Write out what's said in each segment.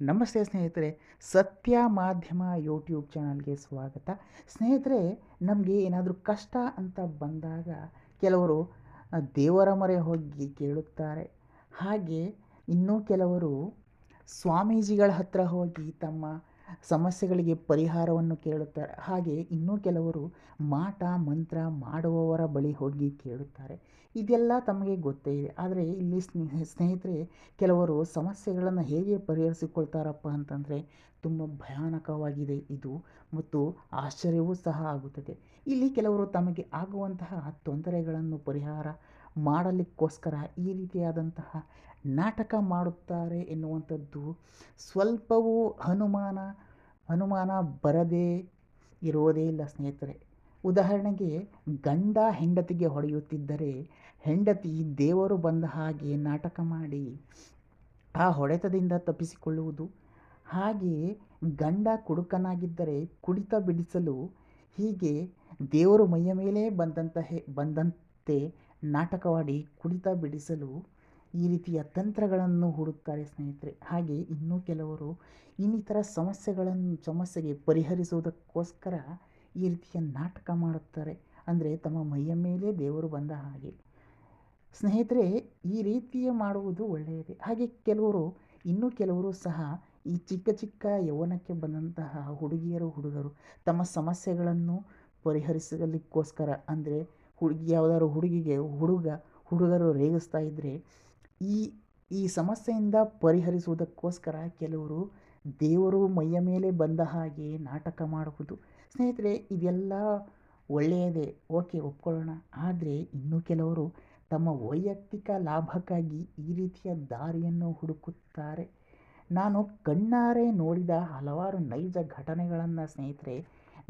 ನಮಸ್ತೆ ಸ್ನೇಹಿತರೆ, ಸತ್ಯ ಮಾಧ್ಯಮ ಯೂಟ್ಯೂಬ್ ಚಾನಲ್ಗೆ ಸ್ವಾಗತ. ಸ್ನೇಹಿತರೆ, ನಮಗೆ ಏನಾದರೂ ಕಷ್ಟ ಅಂತ ಬಂದಾಗ ಕೆಲವರು ದೇವರ ಮೊರೆ ಹೋಗಿ ಕೇಳುತ್ತಾರೆ. ಹಾಗೆ ಇನ್ನೂ ಕೆಲವರು ಸ್ವಾಮೀಜಿಗಳ ಹತ್ರ ಹೋಗಿ ತಮ್ಮ ಸಮಸ್ಯೆಗಳಿಗೆ ಪರಿಹಾರವನ್ನು ಕೇಳುತ್ತಾರೆ. ಹಾಗೆ ಇನ್ನೂ ಕೆಲವರು ಮಾಟ, ಮಂತ್ರ ಮಾಡುವವರ ಬಳಿ ಹೋಗಿ ಕೇಳುತ್ತಾರೆ. ಇದೆಲ್ಲ ತಮಗೆ ಗೊತ್ತೇ ಇದೆ. ಆದರೆ ಇಲ್ಲಿ ಸ್ನೇಹ, ಸ್ನೇಹಿತರೆ, ಕೆಲವರು ಸಮಸ್ಯೆಗಳನ್ನು ಹೇಗೆ ಪರಿಹರಿಸಿಕೊಳ್ತಾರಪ್ಪ ಅಂತಂದರೆ ತುಂಬ ಭಯಾನಕವಾಗಿದೆ ಇದು ಮತ್ತು ಆಶ್ಚರ್ಯವೂ ಸಹ ಆಗುತ್ತದೆ. ಇಲ್ಲಿ ಕೆಲವರು ತಮಗೆ ಆಗುವಂತಹ ತೊಂದರೆಗಳನ್ನು, ಪರಿಹಾರ ಮಾಡಲಿಕ್ಕೋಸ್ಕರ ಈ ರೀತಿಯಾದಂತಹ ನಾಟಕ ಮಾಡುತ್ತಾರೆ ಎನ್ನುವಂಥದ್ದು ಸ್ವಲ್ಪವೂ ಅನುಮಾನ ಅನುಮಾನ ಬರದೇ ಇರೋದೇ ಇಲ್ಲ ಸ್ನೇಹಿತರೆ. ಉದಾಹರಣೆಗೆ ಗಂಡ ಹೆಂಡತಿಗೆ ಹೊಡೆಯುತ್ತಿದ್ದರೆ ಹೆಂಡತಿ ದೇವರು ಬಂದ ಹಾಗೆ ನಾಟಕ ಮಾಡಿ ಆ ಹೊಡೆತದಿಂದ ತಪ್ಪಿಸಿಕೊಳ್ಳುವುದು. ಹಾಗೆಯೇ ಗಂಡ ಕುಡುಕನಾಗಿದ್ದರೆ ಕುಡಿತ ಬಿಡಿಸಲು ಹೀಗೆ ದೇವರು ಮೈಯ ಮೇಲೆ ಬಂದಂತಹ, ಬಂದಂತೆ ನಾಟಕವಾಡಿ ಕುಡಿತ ಬಿಡಿಸಲು ಈ ರೀತಿಯ ತಂತ್ರಗಳನ್ನು ಹೂಡುತ್ತಾರೆ ಸ್ನೇಹಿತರೆ. ಹಾಗೆ ಇನ್ನೂ ಕೆಲವರು ಇನ್ನಿತರ ಸಮಸ್ಯೆಗಳನ್ನು ಸಮಸ್ಯೆಗೆ ಪರಿಹರಿಸುವುದಕ್ಕೋಸ್ಕರ ಈ ರೀತಿಯ ನಾಟಕ ಮಾಡುತ್ತಾರೆ. ಅಂದರೆ ತಮ್ಮ ಮೈಯ ಮೇಲೆ ದೇವರು ಬಂದ ಹಾಗೆ. ಸ್ನೇಹಿತರೆ, ಈ ರೀತಿಯ ಮಾಡುವುದು ಒಳ್ಳೆಯದೇ. ಹಾಗೆ ಕೆಲವರು, ಇನ್ನೂ ಕೆಲವರು ಸಹ ಈ ಚಿಕ್ಕ ಚಿಕ್ಕ ಯೌವನಕ್ಕೆ ಬಂದಂತಹ ಹುಡುಗಿಯರು, ಹುಡುಗರು ತಮ್ಮ ಸಮಸ್ಯೆಗಳನ್ನು ಪರಿಹರಿಸಲಿಕ್ಕೋಸ್ಕರ ಅಂದರೆ ಹುಡುಗಿ, ಯಾವುದಾದ್ರು ಹುಡುಗಿಗೆ, ಹುಡುಗ, ಹುಡುಗರು ರೇಗಿಸ್ತಾ ಇದ್ದರೆ ಈ ಈ ಸಮಸ್ಯೆಯಿಂದ ಪರಿಹರಿಸುವುದಕ್ಕೋಸ್ಕರ ಕೆಲವರು ದೇವರು ಮೈಯ ಮೇಲೆ ಬಂದ ಹಾಗೆ ನಾಟಕ ಮಾಡುವುದು. ಸ್ನೇಹಿತರೆ, ಇದೆಲ್ಲ ಒಳ್ಳೆಯದೇ, ಓಕೆ, ಒಪ್ಕೊಳ್ಳೋಣ. ಆದರೆ ಇನ್ನೂ ಕೆಲವರು ತಮ್ಮ ವೈಯಕ್ತಿಕ ಲಾಭಕ್ಕಾಗಿ ಈ ರೀತಿಯ ದಾರಿಯನ್ನು ಹುಡುಕುತ್ತಾರೆ. ನಾನು ಕಣ್ಣಾರೆ ನೋಡಿದ ಹಲವಾರು ನೈಜ ಘಟನೆಗಳನ್ನು ಸ್ನೇಹಿತರೆ,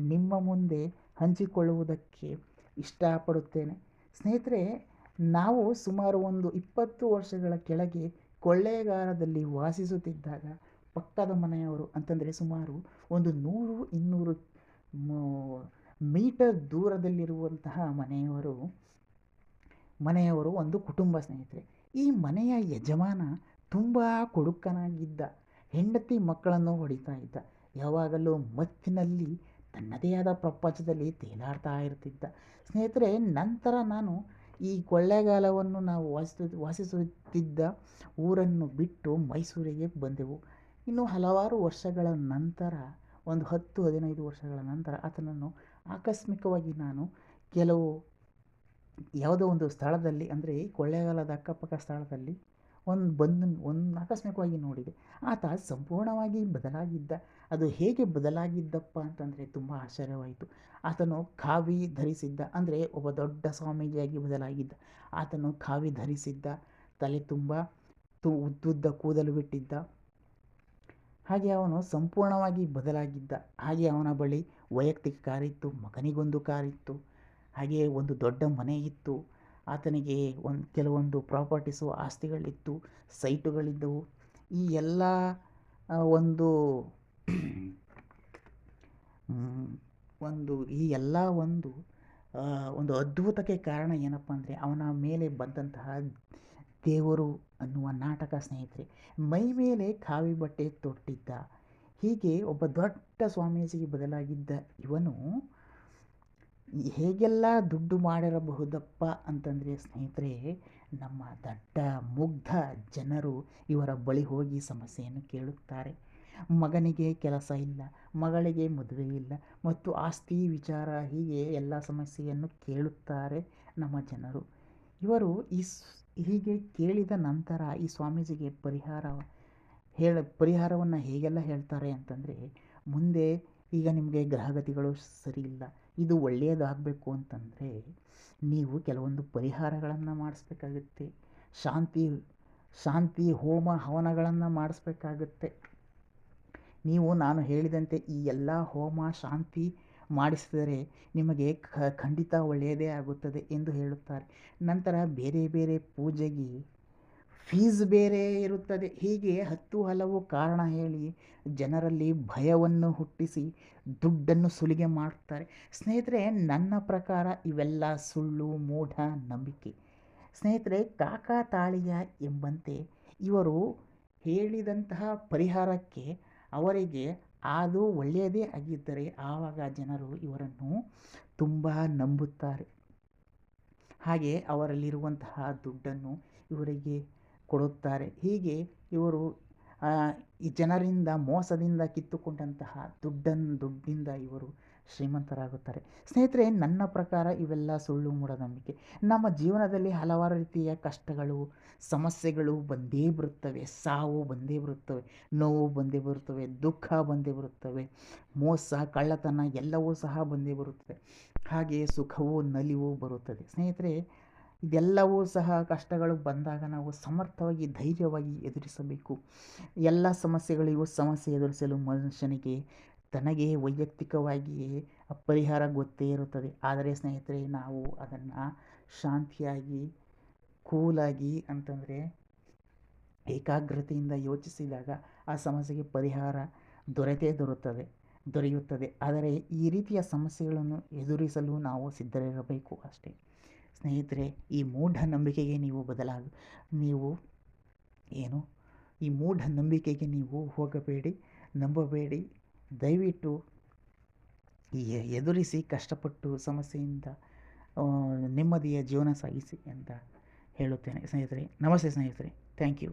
ನಿಮ್ಮ ಮುಂದೆ ಹಂಚಿಕೊಳ್ಳುವುದಕ್ಕೆ ಇಷ್ಟಪಡುತ್ತೇನೆ. ಸ್ನೇಹಿತರೆ, ನಾವು ಸುಮಾರು ಒಂದು ಇಪ್ಪತ್ತು ವರ್ಷಗಳ ಕೆಳಗೆ ಕೊಳ್ಳೇಗಾಲದಲ್ಲಿ ವಾಸಿಸುತ್ತಿದ್ದಾಗ ಪಕ್ಕದ ಮನೆಯವರು ಅಂತಂದರೆ ಸುಮಾರು ಒಂದು ನೂರು, ಇನ್ನೂರು ಮೀಟರ್ ದೂರದಲ್ಲಿರುವಂತಹ ಮನೆಯವರು ಮನೆಯವರು ಒಂದು ಕುಟುಂಬ ಸ್ನೇಹಿತರೆ. ಈ ಮನೆಯ ಯಜಮಾನ ತುಂಬ ಕೊಡುಕನಾಗಿದ್ದ, ಹೆಂಡತಿ ಮಕ್ಕಳನ್ನು ಹೊಡಿತಾ ಇದ್ದ. ಯಾವಾಗಲೂ ಮತ್ತಿನಲ್ಲಿ ತನ್ನದೇ ಆದ ಪ್ರಪಂಚದಲ್ಲಿ ತೇಲಾಡ್ತಾ ಇರ್ತಿದ್ದ ಸ್ನೇಹಿತರೆ, ನಂತರ ನಾನು ಈ ಕೊಳ್ಳೇಗಾಲವನ್ನು ನಾವು ವಾಸಿಸ, ವಾಸಿಸುತ್ತಿದ್ದ ಊರನ್ನು ಬಿಟ್ಟು ಮೈಸೂರಿಗೆ ಬಂದೆವು. ಇನ್ನು ಹಲವಾರು ವರ್ಷಗಳ ನಂತರ, ಒಂದು ಹತ್ತು, ಹದಿನೈದು ವರ್ಷಗಳ ನಂತರ ಆತನನ್ನು ಆಕಸ್ಮಿಕವಾಗಿ ನಾನು ಕೆಲವು, ಯಾವುದೋ ಒಂದು ಸ್ಥಳದಲ್ಲಿ, ಅಂದರೆ ಕೊಳ್ಳೆಗಾಲದ ಅಕ್ಕಪಕ್ಕ ಸ್ಥಳದಲ್ಲಿ ಒಂದು ಬಂದು, ಒಂದು ಆಕಸ್ಮಿಕವಾಗಿ ನೋಡಿದೆ. ಆತ ಸಂಪೂರ್ಣವಾಗಿ ಬದಲಾಗಿದ್ದ. ಅದು ಹೇಗೆ ಬದಲಾಗಿದ್ದಪ್ಪ ಅಂತಂದರೆ ತುಂಬ ಆಶ್ಚರ್ಯವಾಯಿತು. ಆತನು ಕಾವಿ ಧರಿಸಿದ್ದ, ಅಂದರೆ ಒಬ್ಬ ದೊಡ್ಡ ಸ್ವಾಮೀಜಿಯಾಗಿ ಬದಲಾಗಿದ್ದ. ಆತನು ಕಾವಿ ಧರಿಸಿದ್ದ, ತಲೆ ತುಂಬ ತು, ಉದ್ದುದ್ದ ಕೂದಲು ಬಿಟ್ಟಿದ್ದ. ಹಾಗೆ ಅವನು ಸಂಪೂರ್ಣವಾಗಿ ಬದಲಾಗಿದ್ದ. ಹಾಗೆ ಅವನ ಬಳಿ ವೈಯಕ್ತಿಕ ಕಾರಿತ್ತು, ಮಗನಿಗೊಂದು ಕಾರಿತ್ತು. ಹಾಗೆ ಒಂದು ದೊಡ್ಡ ಮನೆ ಇತ್ತು. ಆತನಿಗೆ ಒಂದು ಕೆಲವೊಂದು ಪ್ರಾಪರ್ಟೀಸು, ಆಸ್ತಿಗಳಿತ್ತು, ಸೈಟುಗಳಿದ್ದವು. ಈ ಎಲ್ಲ ಒಂದು ಒಂದು, ಈ ಎಲ್ಲ ಒಂದು ಒಂದು ಅದ್ಭುತಕ್ಕೆ ಕಾರಣ ಏನಪ್ಪ ಅಂದರೆ ಅವನ ಮೇಲೆ ಬಂದಂತಹ ದೇವರು ಅನ್ನುವ ನಾಟಕ ಸ್ನೇಹಿತರೆ. ಮೈ ಮೇಲೆ ಖಾವಿ ಬಟ್ಟೆ ತೊಟ್ಟಿದ್ದ. ಹೀಗೆ ಒಬ್ಬ ದೊಡ್ಡ ಸ್ವಾಮೀಜಿಗೆ ಬದಲಾಗಿದ್ದ ಇವನು ಹೇಗೆಲ್ಲ ದುಡ್ಡು ಮಾಡಿರಬಹುದಪ್ಪ ಅಂತಂದರೆ ಸ್ನೇಹಿತರೆ, ನಮ್ಮ ದಡ್ಡ, ಮುಗ್ಧ ಜನರು ಇವರ ಬಳಿ ಹೋಗಿ ಸಮಸ್ಯೆಯನ್ನು ಕೇಳುತ್ತಾರೆ. ಮಗನಿಗೆ ಕೆಲಸ ಇಲ್ಲ, ಮಗಳಿಗೆ ಮದುವೆ ಇಲ್ಲ ಮತ್ತು ಆಸ್ತಿ ವಿಚಾರ ಹೀಗೆ ಎಲ್ಲ ಸಮಸ್ಯೆಯನ್ನು ಕೇಳುತ್ತಾರೆ ನಮ್ಮ ಜನರು. ಇವರು ಈ ಹೀಗೆ ಕೇಳಿದ ನಂತರ ಈ ಸ್ವಾಮೀಜಿಗೆ ಪರಿಹಾರ, ಹೇಳ, ಪರಿಹಾರವನ್ನು ಹೇಗೆಲ್ಲ ಹೇಳ್ತಾರೆ ಅಂತಂದರೆ, ಮುಂದೆ ಈಗ ನಿಮಗೆ ಗ್ರಹಗತಿಗಳು ಸರಿ ಇಲ್ಲ, ಇದು ಒಳ್ಳೆಯದಾಗಬೇಕು ಅಂತಂದರೆ ನೀವು ಕೆಲವೊಂದು ಪರಿಹಾರಗಳನ್ನು ಮಾಡಿಸ್ಬೇಕಾಗುತ್ತೆ, ಶಾಂತಿ ಶಾಂತಿ, ಹೋಮ, ಹವನಗಳನ್ನು ಮಾಡಿಸ್ಬೇಕಾಗುತ್ತೆ. ನೀವು ನಾನು ಹೇಳಿದಂತೆ ಈ ಎಲ್ಲ ಹೋಮ, ಶಾಂತಿ ಮಾಡಿಸಿದರೆ ನಿಮಗೆ ಖಂಡಿತ ಒಳ್ಳೆಯದೇ ಆಗುತ್ತದೆ ಎಂದು ಹೇಳುತ್ತಾರೆ. ನಂತರ ಬೇರೆ ಬೇರೆ ಪೂಜೆಗೆ ಫೀಸ್ ಬೇರೆ ಇರುತ್ತದೆ. ಹೀಗೆ ಹತ್ತು ಹಲವು ಕಾರಣ ಹೇಳಿ ಜನರಲ್ಲಿ ಭಯವನ್ನು ಹುಟ್ಟಿಸಿ ದುಡ್ಡನ್ನು ಸುಲಿಗೆ ಮಾಡುತ್ತಾರೆ ಸ್ನೇಹಿತರೆ, ನನ್ನ ಪ್ರಕಾರ ಇವೆಲ್ಲ ಸುಳ್ಳು, ಮೂಢ ನಂಬಿಕೆ. ಸ್ನೇಹಿತರೆ, ಕಾಕಾ ತಾಳಿಯ ಎಂಬಂತೆ ಇವರು ಹೇಳಿದಂತಹ ಪರಿಹಾರಕ್ಕೆ ಅವರಿಗೆ ಅದು ಒಳ್ಳೆಯದೇ ಆಗಿದ್ದರೆ ಆವಾಗ ಜನರು ಇವರನ್ನು ತುಂಬ ನಂಬುತ್ತಾರೆ. ಹಾಗೆ ಅವರಲ್ಲಿರುವಂತಹ ದುಡ್ಡನ್ನು ಇವರಿಗೆ ಕೊಡುತ್ತಾರೆ. ಹೀಗೆ ಇವರು ಈ ಜನರಿಂದ, ಮೋಸದಿಂದ ಕಿತ್ತುಕೊಂಡಂತಹ ದುಡ್ಡನ್ನು ದುಡ್ಡಿಂದ ಇವರು ಶ್ರೀಮಂತರಾಗುತ್ತಾರೆ. ಸ್ನೇಹಿತರೆ, ನನ್ನ ಪ್ರಕಾರ ಇವೆಲ್ಲ ಸುಳ್ಳು ಮೂಢನಂಬಿಕೆ. ನಮ್ಮ ಜೀವನದಲ್ಲಿ ಹಲವಾರು ರೀತಿಯ ಕಷ್ಟಗಳು, ಸಮಸ್ಯೆಗಳು ಬಂದೇ ಬರುತ್ತವೆ. ಸಾವು ಬಂದೇ ಬರುತ್ತವೆ. ನೋವು ಬಂದೇ ಬರುತ್ತವೆ. ದುಃಖ ಬಂದೇ ಬರುತ್ತವೆ. ಮೋಸ, ಕಳ್ಳತನ ಎಲ್ಲವೂ ಸಹ ಬಂದೇ ಬರುತ್ತದೆ ಹಾಗೆ ಸುಖವೂ, ನಲಿವು ಬರುತ್ತದೆ. ಸ್ನೇಹಿತರೆ ಇದೆಲ್ಲವೂ ಸಹ ಕಷ್ಟಗಳು ಬಂದಾಗ ನಾವು ಸಮರ್ಥವಾಗಿ ಧೈರ್ಯವಾಗಿ ಎದುರಿಸಬೇಕು. ಎಲ್ಲ ಸಮಸ್ಯೆಗಳಿಗೂ ಸಮಸ್ಯೆ ಎದುರಿಸಲು ಮನುಷ್ಯನಿಗೆ ತನಗೆ ವೈಯಕ್ತಿಕವಾಗಿಯೇ ಪರಿಹಾರ ಗೊತ್ತೇ ಇರುತ್ತದೆ. ಆದರೆ ಸ್ನೇಹಿತರೆ, ನಾವು ಅದನ್ನು ಶಾಂತಿಯಾಗಿ, ಕೂಲಾಗಿ ಅಂತಂದರೆ ಏಕಾಗ್ರತೆಯಿಂದ ಯೋಚಿಸಿದಾಗ ಆ ಸಮಸ್ಯೆಗೆ ಪರಿಹಾರ ದೊರೆತೇ ದೊರೆಯುತ್ತದೆ ದೊರೆಯುತ್ತದೆ. ಆದರೆ ಈ ರೀತಿಯ ಸಮಸ್ಯೆಗಳನ್ನು ಎದುರಿಸಲು ನಾವು ಸಿದ್ಧರಿರಬೇಕು ಅಷ್ಟೇ. ಸ್ನೇಹಿತರೆ, ಈ ಮೂಢನಂಬಿಕೆಗೆ ನೀವು ಬದಲಾಗ, ನೀವು ಏನು? ಈ ಮೂಢನಂಬಿಕೆಗೆ ನೀವು ಹೋಗಬೇಡಿ, ನಂಬಬೇಡಿ. ದಯವಿಟ್ಟು ಎದುರಿಸಿ ಕಷ್ಟಪಟ್ಟು ಸಮಸ್ಯೆಯಿಂದ ನೆಮ್ಮದಿಯ ಜೀವನ ಸಾಗಿಸಿ ಅಂತ ಹೇಳುತ್ತೇನೆ. ಸ್ನೇಹಿತರೆ, ನಮಸ್ತೆ ಸ್ನೇಹಿತರೆ. Thank you